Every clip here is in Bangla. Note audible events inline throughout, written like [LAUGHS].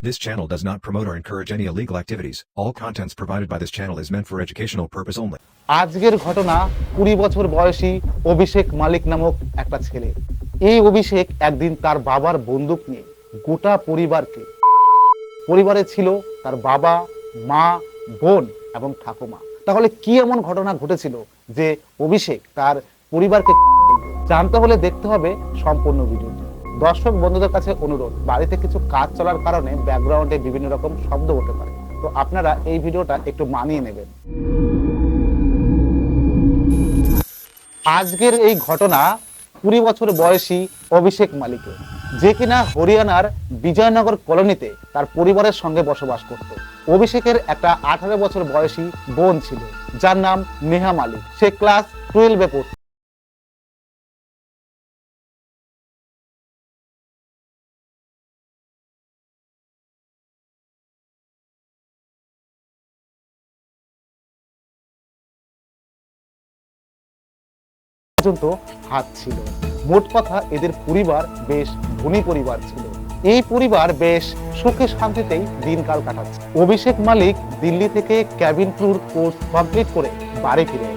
This channel does not promote or encourage any illegal activities. All contents provided by this channel is meant for educational purpose only. আজকের ঘটনা কুড়ি বছর বয়সী অভিষেক মালিক নামক একটা ছেলে এই অভিষেক একদিন তার বাবার বন্দুক নিয়ে গোটা পরিবারকে, পরিবারে ছিল তার বাবা, মা, বোন এবং ঠাকুমা তাহলে কি এমন ঘটনা ঘটেছিল যে অভিষেক তার পরিবারকে জানতে হলে দেখতে হবে সম্পূর্ণ ভিডিওটি দর্শক বন্ধুদের কাছে অনুরোধ, বাড়িতে কিছু কাজ চলার কারণে ব্যাকগ্রাউন্ডে বিভিন্ন রকম শব্দ হতে পারে। তো আপনারা এই ভিডিওটা একটু মানিয়ে নেবেন। আজকের এই ঘটনা কুড়ি বছর বয়সী অভিষেক মালিকের, যে কিনা হরিয়ানার বিজয়নগর কলোনিতে তার পরিবারের সঙ্গে বসবাস করত। অভিষেকের একটা আঠারো বছর বয়সী বোন ছিল, যার নাম নেহা মালিক। সে ক্লাস টুয়েলভে পড়ত। পর্যন্ত হাত ছিল। মোট কথা এদের পরিবার বেশ ধনী পরিবার ছিল। এই পরিবার বেশ সুখে শান্তিতেই দিনকাল কাটাচ্ছে। অভিষেক মালিক দিল্লি থেকে ক্যাবিন ক্রুর কোর্স কমপ্লিট করে বাড়ি ফিরে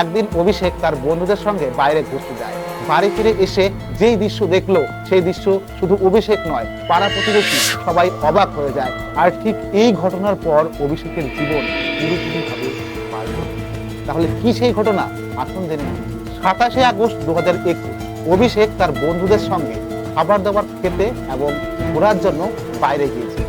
একদিন অভিষেক তার বন্ধুদের সঙ্গে বাইরে ঘুরতে যায়। বাড়ি ফিরে এসে যেই দৃশ্য দেখল, সেই দৃশ্য শুধু অভিষেক নয়, পাড়া প্রতিবেশী সবাই অবাক হয়ে যায়। আর ঠিক এই ঘটনার পর অভিষেকের জীবন পুরোপুরিভাবে পাল্টে। তাহলে কি সেই ঘটনা? আসুন জেনে নিই। সাতাশে আগস্ট দু হাজার একুশ, অভিষেক তার বন্ধুদের সঙ্গে খাবার দাবার খেতে এবং ঘোরার জন্য বাইরে গিয়েছে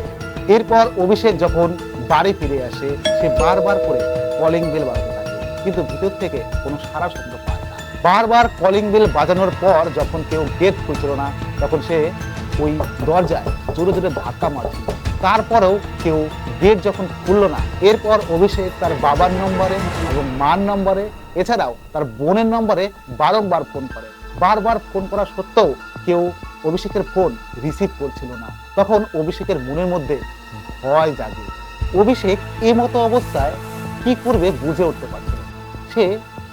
এরপর অভিষেক যখন বাড়ি ফিরে আসে, সে বারবার করে কলিং বেল বাজাতে থাকে, কিন্তু ভিতর থেকে কোনো সারা শব্দ পায় না। বারবার কলিং বেল বাজানোর পর যখন কেউ গেট খুলছিল না, তখন সে ওই দরজায় জোরে জোরে ধাক্কা মারছিল। তারপরেও কেউ গেট যখন খুললো না, এরপর অভিষেক তার বাবার নম্বরে এবং মার নম্বরে এছাড়াও তার বোনের নম্বরে বারংবার ফোন করে। বারবার ফোন করা সত্ত্বেও কেউ অভিষেকের ফোন রিসিভ করছিল না। তখন অভিষেকের মনের মধ্যে ভয় জাগে। অভিষেক এই মতো অবস্থায় কি করবে বুঝে উঠতে পারছিল সে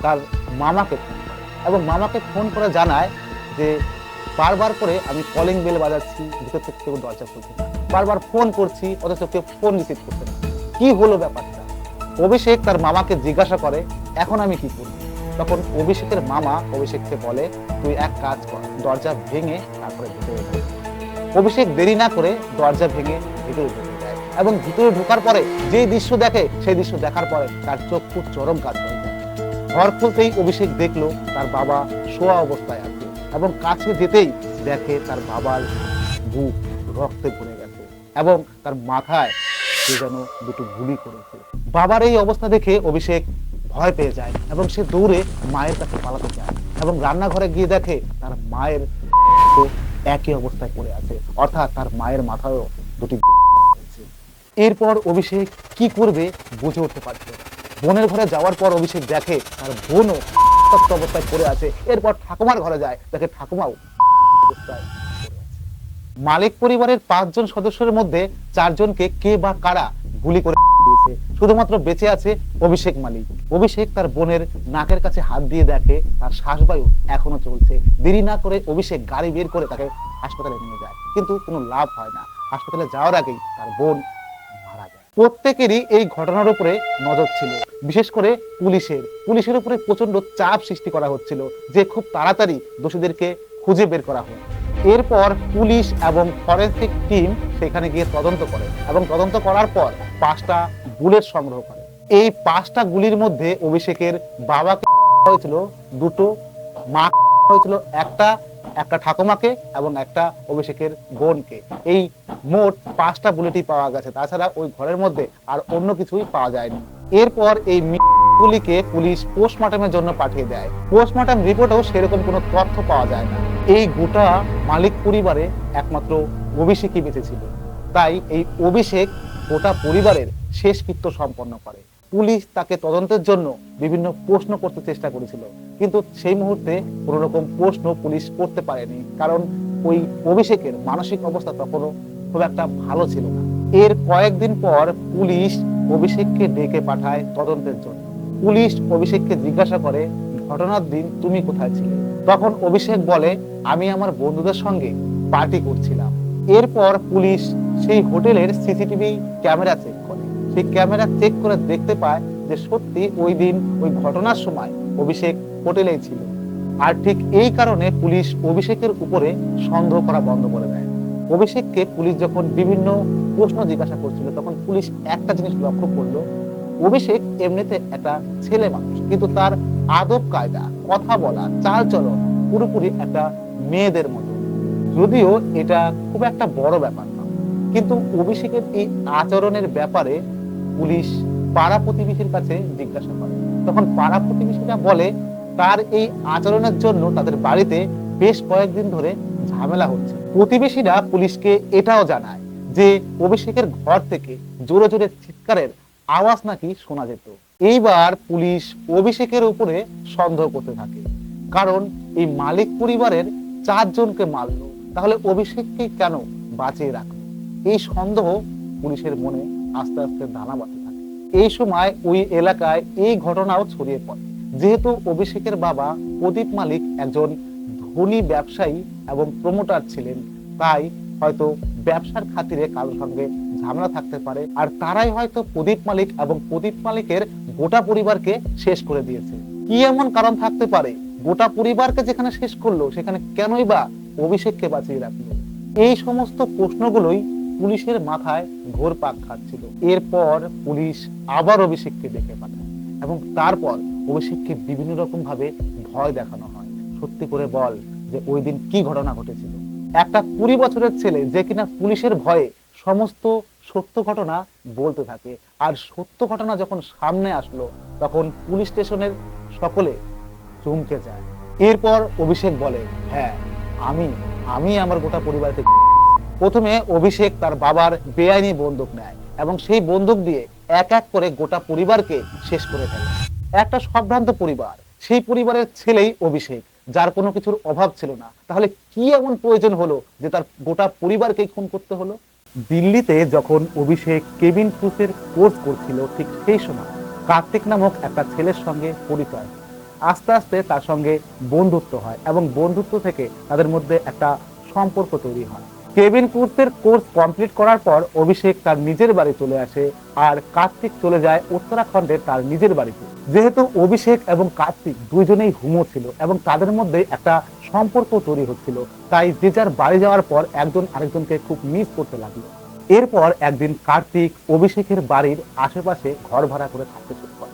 তার মামাকে ফোন করে এবং মামাকে ফোন করে জানায় যে, বারবার করে আমি কলিং বেল বাজাচ্ছি, ভিতর থেকে কেউ দরজা খুলছে না। বারবার ফোন করছি, অথচ কেউ ফোন রিসিভ করছে না। কি হলো ব্যাপারটা? অভিষেক তার মামাকে জিজ্ঞাসা করে এখন আমি কি করব? তখন অভিষেকের মামা অভিষেককে বলে, তুই এক কাজ কর, দরজা ভেঙে তারপরে ভিতরে অভিষেক দেরি না করে দরজা ভেঙে ভিতরে ঢুকে যায় এবং ভিতরে ঢোকার পরে যে দৃশ্য দেখে, সেই দৃশ্য দেখার পরে তার খুব চরম কাজ হয়ে যায় ঘর খুলতেই অভিষেক দেখল তার বাবা শোয়া অবস্থায় আছে এবং কাছে যেতেই দেখে তার বাবার বুক রক্তে ভরে গেছে এবং তার মাথায় সে যেন দুটো গুলি করেছে। বাবার এই অবস্থা দেখে অভিষেক ভয় পেয়ে যায় এবং সে দৌড়ে মায়ের কাছে পালাতে যায় এবং রান্নাঘরে গিয়ে দেখে তার মায়ের একই অবস্থায় পড়ে আছে। অর্থাৎ তার মায়ের মাথায়ও দুটি এরপর অভিষেক কি করবে বুঝে উঠতে পারছিল না। বোনের ঘরে যাওয়ার পর অভিষেক দেখে তার বোনও অবস্থায় পড়ে আছে। এরপর ঠাকুমার ঘরে যায়, দেখে ঠাকুমাও মালিক পরিবারের পাঁচজন সদস্যের মধ্যে চারজনকে কে বা কারা গুলি করে দিয়েছে শুধুমাত্র বেঁচে আছে অভিষেক মালিক। অভিষেক তার বোনের নাকের কাছে হাত দিয়ে দেখে, তার শ্বাসবায়ু এখনও চলছে। দেরি না করে অভিষেক গাড়ি বের করে তাকে হাসপাতালে নিয়ে যায়। কিন্তু কোনো লাভ হয় না। হাসপাতালে যাওয়ার আগেই তার বোন মারা যায়। প্রত্যেকেরই এই ঘটনার উপরে নজর ছিল। বিশেষ করে পুলিশের। পুলিশের উপরে প্রচণ্ড চাপ সৃষ্টি করা হচ্ছিল যে খুব তাড়াতাড়ি দোষীদেরকে খুঁজে বের করা হয় এরপর পুলিশ এবং ফরেন্সিক টিম সেখানে গিয়ে তদন্ত করে এবং তদন্ত করার পর পাঁচটা বুলেট সংগ্রহ করে। এই পাঁচটা গুলির মধ্যে অভিষেকের বাবাকে [LAUGHS] হয়েছিল দুটো মা [LAUGHS] হয়েছিল একটা একটা ঠাকুমাকে এবং একটা অভিষেকের বোনকে। এই মোট পাঁচটা বুলেটই পাওয়া গেছে। তাছাড়া ওই ঘরের মধ্যে আর অন্য কিছুই পাওয়া যায়নি। এরপর এই [LAUGHS] গুলিকে পুলিশ পোস্টমর্টমের জন্য পাঠিয়ে দেয়। পোস্টমর্টম রিপোর্টেও সেরকম কোনো তথ্য পাওয়া যায় না। এই গোটা মালিক পরিবারে একমাত্র অভিষেকই বেঁচে ছিল। তাই এই অভিষেক গোটা পরিবারের শেষকৃত্য সম্পন্ন করে। পুলিশ তাকে তদন্তের জন্য বিভিন্ন প্রশ্ন করতে চেষ্টা করেছিল। কিন্তু সেই মুহূর্তে কোনো রকম প্রশ্ন পুলিশ করতে পারেনি। কারণ ওই অভিষেকের মানসিক অবস্থা তখনও খুব একটা ভালো ছিল না। এর কয়েকদিন পর পুলিশ অভিষেককে ডেকে পাঠায় তদন্তের জন্য। পুলিশ অভিষেককে জিজ্ঞাসা করে, ঘটনার দিন তুমি কোথায় ছিলে? তখন অভিষেক বলে, আমি আমার বন্ধুদের সঙ্গে পার্টি করছিলাম। এরপর পুলিশ সেই হোটেলের সিসিটিভি ক্যামেরা চেক করে সেই ক্যামেরা চেক করে দেখতে পায় যে সত্যি ওই দিন ওই ঘটনার সময় অভিষেক হোটেলেই ছিল। আর ঠিক এই কারণে পুলিশ অভিষেকের উপরে সন্দেহ করা বন্ধ করে দেয়। অভিষেককে পুলিশ যখন বিভিন্ন প্রশ্ন জিজ্ঞাসা করছিল, তখন পুলিশ একটা জিনিস লক্ষ্য করল, অভিষেক এমনিতে একটা ছেলে মানুষ, কিন্তু তার আদব কায়দা, কথা বলা, চাল চলন পুরোপুরি একটা মেয়েদের মতো। যদিও এটা খুব একটা বড় ব্যাপার না, কিন্তু অভিষেকের এই আচরণের ব্যাপারে পুলিশ পাড়া প্রতিবেশীর কাছে জিজ্ঞাসা করে। তখন পাড়া প্রতিবেশীরা বলে, তার এই আচরণের জন্য তাদের বাড়িতে বেশ কয়েকদিন ধরে ঝামেলা হচ্ছে। প্রতিবেশীরা পুলিশকে এটাও জানায় যে, অভিষেকের ঘর থেকে জোরে জোরে চিৎকারের আওয়াজ নাকি শোনা যেত। এইবার পুলিশ অভিষেকের উপরে সন্দেহ করতে থাকে। কারণ এই মালিক পরিবারের চারজনকে মারলো। তাহলে অভিষেককে কেন বাঁচিয়ে রাখল? এই সন্দেহ পুলিশের মনে আস্তে আস্তে দানা বাঁধতে থাকে। এই সময় ওই এলাকায় এই ঘটনাও ছড়িয়ে পড়ে। যেহেতু অভিষেকের বাবা প্রদীপ মালিক একজন ধনী ব্যবসায়ী এবং প্রমোটার ছিলেন, তাই হয়তো ব্যবসার খাতিরে কারোর সঙ্গে ঝামেলা থাকতে পারে। আর তারাই হয়তো প্রদীপ মালিক এবং প্রদীপ মালিকের গোটা পরিবারকে শেষ করে দিয়েছে। কি এমন কারণ থাকতে পারে? গোটা পরিবারকে যেখানে শেষ করল, সেখানে কেনই বা অভিষেককে বাঁচিয়ে রাখল? এই সমস্ত প্রশ্নগুলোই পুলিশের মাথায় ঘোর পাক খাচ্ছিল। এরপর পুলিশ আবার অভিষেককে ডেকে পাঠায় এবং তারপর অভিষেককে বিভিন্ন রকম ভাবে ভয় দেখানো হয়। সত্যি করে বল যে ওই দিন কি ঘটনা ঘটেছিল। একটা কুড়ি বছরের ছেলে যে কিনা পুলিশের ভয়ে সমস্ত সত্য ঘটনা বলতে থাকে। আর সত্য ঘটনা যখন সামনে আসলো, তখন পুলিশ স্টেশনের সকলে চমকে যায়। এরপর অভিষেক বলে হ্যাঁ আমি আমি আমার গোটা পরিবারকে প্রথমে অভিষেক তার বাবার বেআইনি বন্দুক নেয় এবং সেই বন্দুক দিয়ে এক এক করে গোটা পরিবারকে শেষ করে ফেলে। একটা সম্ভ্রান্ত পরিবার, সেই পরিবারের ছেলেই অভিষেক, যার কোনো কিছুর অভাব ছিল না। তাহলে কি এমন প্রয়োজন হলো যে তার গোটা পরিবারকে খুন করতে হলো? দিল্লিতে যখন অভিষেক কেবিন ক্রুসের কোর্স করছিল, ঠিক সেই সময় কার্তিক নামক একটা ছেলের সঙ্গে পরিচয়। আস্তে আস্তে তার সঙ্গে বন্ধুত্ব হয় এবং বন্ধুত্ব থেকে তাদের মধ্যে একটা সম্পর্ক তৈরি হয়। কেবিন কোর্সের কোর্স কমপ্লিট করার পর অভিষেক তার নিজের বাড়ি চলে আসে আর কার্তিক চলে যায় উত্তরাখণ্ডের তার নিজের বাড়িতে। যেহেতু অভিষেক এবং কার্তিক দুইজনেই হুমো ছিল এবং তাদের মধ্যে একটা সম্পর্ক তৈরি হচ্ছিল, তাই যে যার বাড়ি যাওয়ার পর একজন আরেকজনকে খুব মিস করতে লাগল। এরপর একদিন কার্তিক অভিষেকের বাড়ির আশেপাশে ঘর ভাড়া করে থাকতে শুরু করে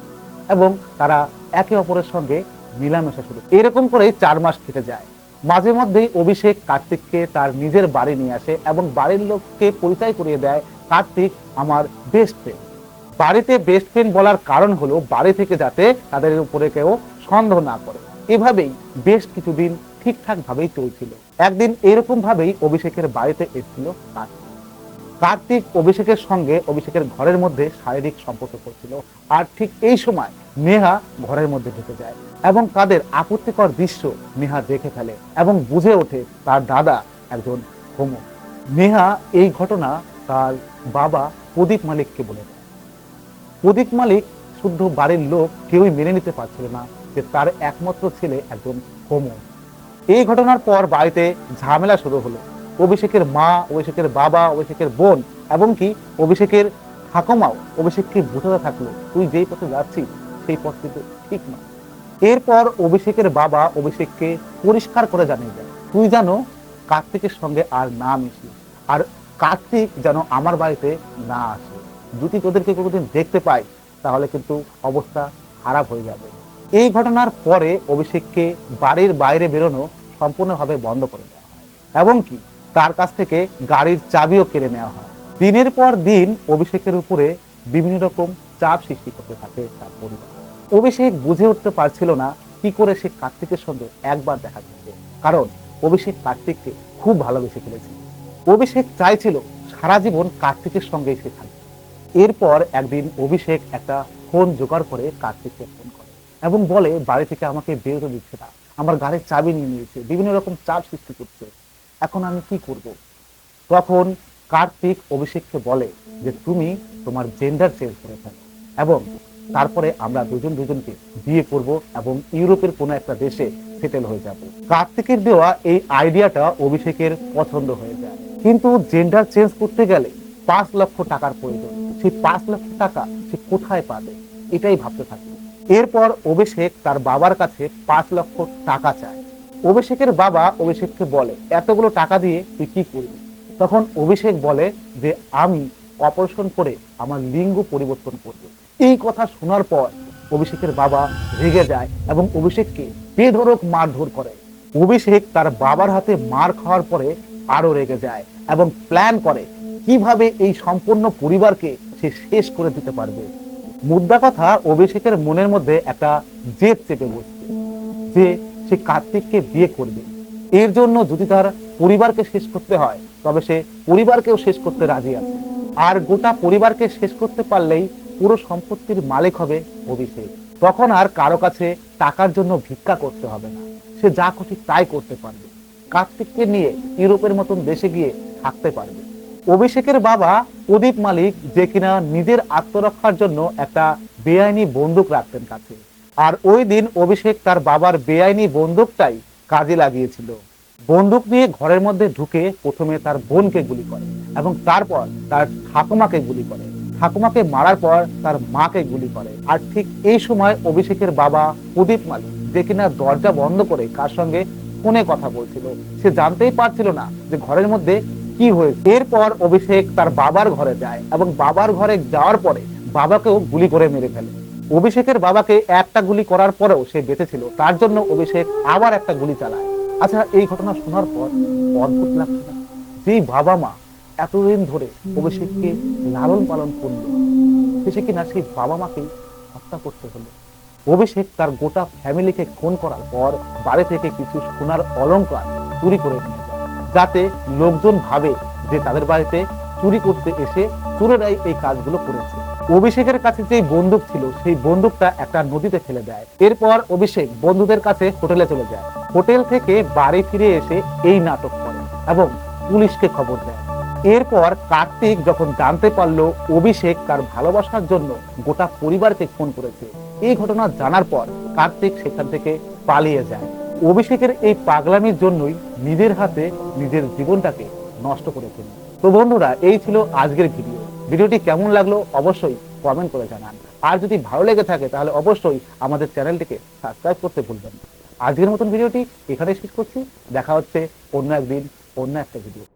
এবং তারা একে অপরের সঙ্গে মিলামেশা শুরু এরকম করেই চার মাস কেটে যায়। মাঝে মধ্যেই অভিষেক কার্তিককে তার নিজের বাড়ি নিয়ে আসে এবং বাড়ির লোককে পরিচয় করিয়ে দেয়, কার্তিক আমার বেস্ট ফ্রেন্ড বাড়িতে বেস্ট ফ্রেন্ড বলার কারণ হলো বাড়ি থেকে যাতে তাদের উপরে কেউ সন্দেহ না করে। এভাবেই বেশ কিছুদিন ঠিকঠাক ভাবেই চলছিল। একদিন এরকম ভাবেই অভিষেকের বাড়িতে এসেছিল কার্তিক। কার্তিক অভিষেকের সঙ্গে অভিষেকের ঘরের মধ্যে শারীরিক সম্পর্ক করছিল। আর ঠিক এই সময় নেহা ঘরের মধ্যে ঢুকে যায় এবং তাদের আপত্তিকর দৃশ্য নেহা দেখে ফেলে এবং বুঝে ওঠে তার দাদা একজন হোমো। নেহা এই ঘটনা তার বাবা প্রদীপ মালিককে বলে প্রদীপ মালিক শুদ্ধ বাড়ির লোক, কেউই মেনে নিতে পারছিল না যে তার একমাত্র ছেলে একজন হোমো। এই ঘটনার পর বাড়িতে ঝামেলা শুরু হলো। অভিষেকের মা, অভিষেকের বাবা, অভিষেকের বোন এবং কি অভিষেকের ঠাকুমাও, অভিষেককে বোঝাতে থাকল, তুই যেই পথে যাচ্ছিস, সেই পথ কিন্তু ঠিক নয়। এরপর অভিষেকের বাবা অভিষেককে পরিষ্কার করে জানিয়ে দেয়, তুই যেন কার্তিকের সঙ্গে আর না মিশিস, আর কার্তিক যেন আমার বাড়িতে না আসে। যদি তোদেরকে কোনোদিন দেখতে পাই, তাহলে কিন্তু অবস্থা খারাপ হয়ে যাবে। এই ঘটনার পরে অভিষেককে বাড়ির বাইরে বেরোনো সম্পূর্ণভাবে বন্ধ করে দেওয়া হয়। এবং কি তার কাছ থেকে গাড়ির চাবিও কেড়ে নেওয়া হয়। দিনের পর দিন অভিষেকের উপরে বিভিন্ন রকম চাপ সৃষ্টি করতে থাকে তার পরিবার। অভিষেক বুঝে উঠতে পারছিল না কি করে সে কার্তিকের সঙ্গে একবার দেখা করবে। কারণ অভিষেক কার্তিককে খুব ভালোবেসে ফেলেছিল অভিষেক চাইছিল সারা জীবন কার্তিকের সঙ্গেই সে থাকবে। এরপর একদিন অভিষেক একটা ফোন জোগাড় করে কার্তিককে ফোন করে এবং বলে, বাড়ি থেকে আমাকে বেরোতে দিচ্ছে না। আমার গাড়ির চাবি নিয়ে নিয়েছে। বিভিন্ন রকম চাপ সৃষ্টি করছে। এখন আমি কি করব? তখন কার্তিক অভিষেককে বলে যে, তুমি তোমার জেন্ডার চেঞ্জ করে ফেলো এবং তারপরে আমরা দুজন দুজনকে বিয়ে করব এবং ইউরোপের কোনো একটা দেশে সেটেল হয়ে যাব। কার্তিকের দেওয়া এই আইডিয়াটা অভিষেকের পছন্দ হয়ে যায়। কিন্তু জেন্ডার চেঞ্জ করতে গেলে পাঁচ লক্ষ টাকার প্রয়োজন। সেই পাঁচ লক্ষ টাকা সে কোথায় পাবে? এটাই ভাবতে থাকে। এরপর অভিষেক তার বাবার কাছে পাঁচ লক্ষ টাকা চায়। অভিষেকের বাবা অভিষেককে বলে, এতগুলো টাকা দিয়ে তুই কি করবি? তখন অভিষেক বলে যে, আমি অপারেশন করে আমার লিঙ্গ পরিবর্তন করব। এই কথা শোনার পর অভিষেকের বাবা রেগে যায় এবং অভিষেককে বেধরক মারধর করে। অভিষেক তার বাবার হাতে মার খাওয়ার পরে আরও রেগে যায় এবং প্ল্যান করে কীভাবে এই সম্পূর্ণ পরিবারকে সে শেষ করে দিতে পারবে। মুদ্রা কথা অভিষেকের মনের মধ্যে একটা জেদ চেপে বসছে যে সে কার্তিককে বিয়ে করবে। এর জন্য যদি তার পরিবারকে শেষ করতে হয়, তবে সে পরিবারকেও শেষ করতে রাজি আছে। আর গোটা পরিবারকে শেষ করতে পারলেই পুরো সম্পত্তির মালিক হবে অভিষেক। তখন আর কারও কাছে টাকার জন্য ভিক্ষা করতে হবে না। সে যা খুশি তাই করতে পারবে। কার্তিককে নিয়ে ইউরোপের মতন দেশে গিয়ে থাকতে পারবে। অভিষেকের বাবা প্রদীপ মালিক যে কিনা নিজের আত্মরক্ষার জন্য একটা বেআইনি বন্দুক রাখতেন কাছে। আর ওই দিন অভিষেক তার বাবার বেআইনি বন্দুকটাই কাজে লাগিয়েছিল। বন্দুক নিয়ে ঘরের মধ্যে ঢুকে প্রথমে তার বোনকে গুলি করে এবং তারপর তার ঠাকুমাকে গুলি করে। ঠাকুমাকে মারার পর তার মাকে গুলি করে। আর ঠিক এই সময় অভিষেকের বাবা প্রদীপ মালিক, যে কিনা দরজা বন্ধ করে কার সঙ্গে ফোনে কথা বলছিল, সে জানতেই পারছিল না যে ঘরের মধ্যে কি হয়েছে। এরপর অভিষেক তার বাবার ঘরে যায় এবং বাবার ঘরে যাওয়ার পরে বাবাকেও গুলি করে মেরে ফেলে। অভিষেকের বাবাকে একটা গুলি করার পরেও সে বেঁচে ছিল তার জন্য অভিষেক আবার একটা গুলি চালায়। আচ্ছা এই ঘটনা শোনার পর অদ্ভুত লাগছে না? যেই বাবা মা এতদিন ধরে অভিষেককে লালন পালন করল শেষে কিনা সেই বাবা মাকেই হত্যা করতে হলো? অভিষেক তার গোটা ফ্যামিলিকে খুন করার পর বাড়ি থেকে কিছু সোনার অলংকার চুরি করে নিয়ে যায়, যাতে লোকজন ভাবে যে তাদের বাড়িতে চুরি করতে এসে চোরেরাই এই কাজগুলো করেছে। অভিষেকের কাছে যে বন্দুক ছিল, সেই বন্দুকটা একটা নদীতে ফেলে দেয়। এরপর অভিষেক বন্ধুদের কাছে হোটেলে চলে যায়। হোটেল থেকে বাড়ি ফিরে এসে এই নাটক করে এবং পুলিশকে খবর দেয়। এরপর কার্তিক যখন জানতে পারল অভিষেক তার ভালোবাসার জন্য গোটা পরিবারকে ফোন করেছে, এই ঘটনা জানার পর কার্তিক সেখান থেকে পালিয়ে যায়। অভিষেকের এই পাগলামির জন্যই নিজের হাতে নিজের জীবনটাকে নষ্ট করে ফেলল তো বন্ধুরা, এই ছিল আজকের ভিডিও। ভিডিওটি কেমন লাগল অবশ্যই কমেন্ট করে জানান। আর যদি ভালো লেগে থাকে, তাহলে অবশ্যই আমাদের চ্যানেলটিকে সাবস্ক্রাইব করতে ভুলবেন না। আজকের মতন ভিডিওটি এখানে শেষ করছি। দেখা হচ্ছে অন্য একদিন, অন্য একটা ভিডিও